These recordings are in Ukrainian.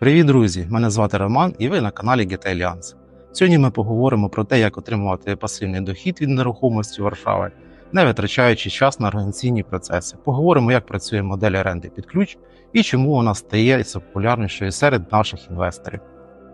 Привіт, друзі! Мене звати Роман і ви на каналі GT Alliance. Сьогодні ми поговоримо про те, як отримувати пасивний дохід від нерухомості Варшави, не витрачаючи час на організаційні процеси. Поговоримо, як працює модель оренди під ключ і чому вона стає популярнішою серед наших інвесторів.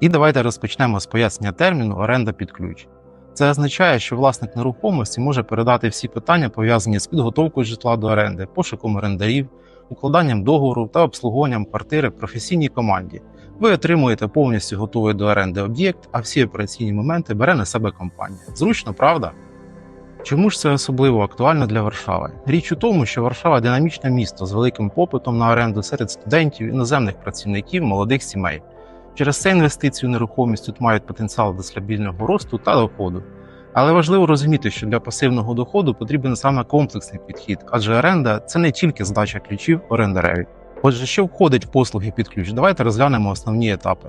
І давайте розпочнемо з пояснення терміну оренда під ключ. Це означає, що власник нерухомості може передати всі питання, пов'язані з підготовкою житла до оренди, пошуком орендарів, укладанням договору та обслуговуванням квартири професійній команді. Ви отримуєте повністю готовий до оренди об'єкт, а всі операційні моменти бере на себе компанія. Зручно, правда? Чому ж це особливо актуально для Варшави? Річ у тому, що Варшава динамічне місто з великим попитом на оренду серед студентів, іноземних працівників, молодих сімей. Через це інвестиції у нерухомість тут мають потенціал до стабільного росту та доходу. Але важливо розуміти, що для пасивного доходу потрібен саме комплексний підхід, адже оренда це не тільки здача ключів орендареві. Отже, що входить в послуги під ключ? Давайте розглянемо основні етапи.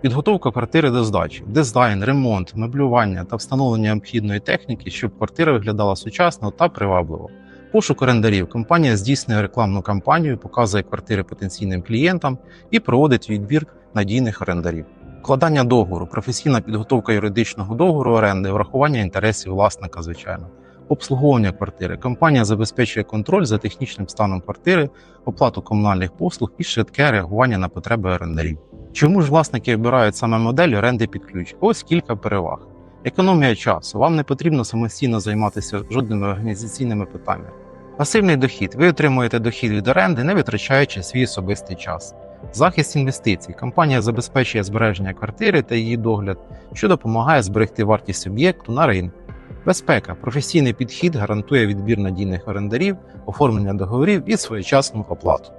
Підготовка квартири до здачі, дизайн, ремонт, меблювання та встановлення необхідної техніки, щоб квартира виглядала сучасно та привабливо. Пошук орендарів. Компанія здійснює рекламну кампанію, показує квартири потенційним клієнтам і проводить відбір надійних орендарів. Вкладання договору, професійна підготовка юридичного договору оренди, врахування інтересів власника, звичайно. Обслуговування квартири. Компанія забезпечує контроль за технічним станом квартири, оплату комунальних послуг і швидке реагування на потреби орендарів. Чому ж власники обирають саме модель оренди під ключ? Ось кілька переваг. Економія часу. Вам не потрібно самостійно займатися жодними організаційними питаннями. Пасивний дохід. Ви отримуєте дохід від оренди, не витрачаючи свій особистий час. Захист інвестицій. Компанія забезпечує збереження квартири та її догляд, що допомагає зберегти вартість об'єкту на ринку. Безпека. Професійний підхід гарантує відбір надійних орендарів, оформлення договорів і своєчасну оплату.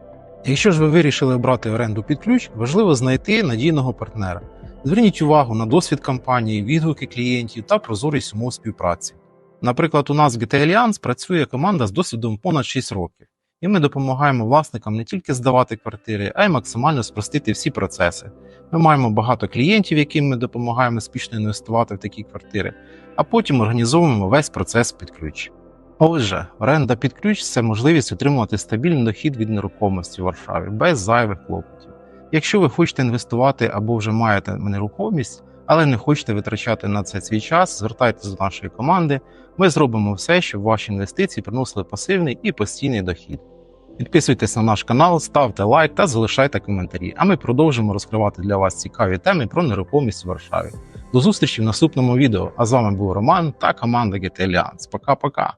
Якщо ж ви вирішили обрати оренду під ключ, важливо знайти надійного партнера. Зверніть увагу на досвід компанії, відгуки клієнтів та прозорість умов співпраці. Наприклад, у нас в GT Alliance працює команда з досвідом понад 6 років, і ми допомагаємо власникам не тільки здавати квартири, а й максимально спростити всі процеси. Ми маємо багато клієнтів, яким ми допомагаємо успішно інвестувати в такі квартири, а потім організовуємо весь процес під ключ. Отже, оренда під ключ це можливість отримувати стабільний дохід від нерухомості в Варшаві без зайвих клопотів. Якщо ви хочете інвестувати або вже маєте нерухомість, але не хочете витрачати на це свій час, звертайтеся до нашої команди. Ми зробимо все, щоб ваші інвестиції приносили пасивний і постійний дохід. Підписуйтесь на наш канал, ставте лайк та залишайте коментарі. А ми продовжимо розкривати для вас цікаві теми про нерухомість в Варшаві. До зустрічі в наступному відео. А з вами був Роман та команда GT Alliance. Пока-пока.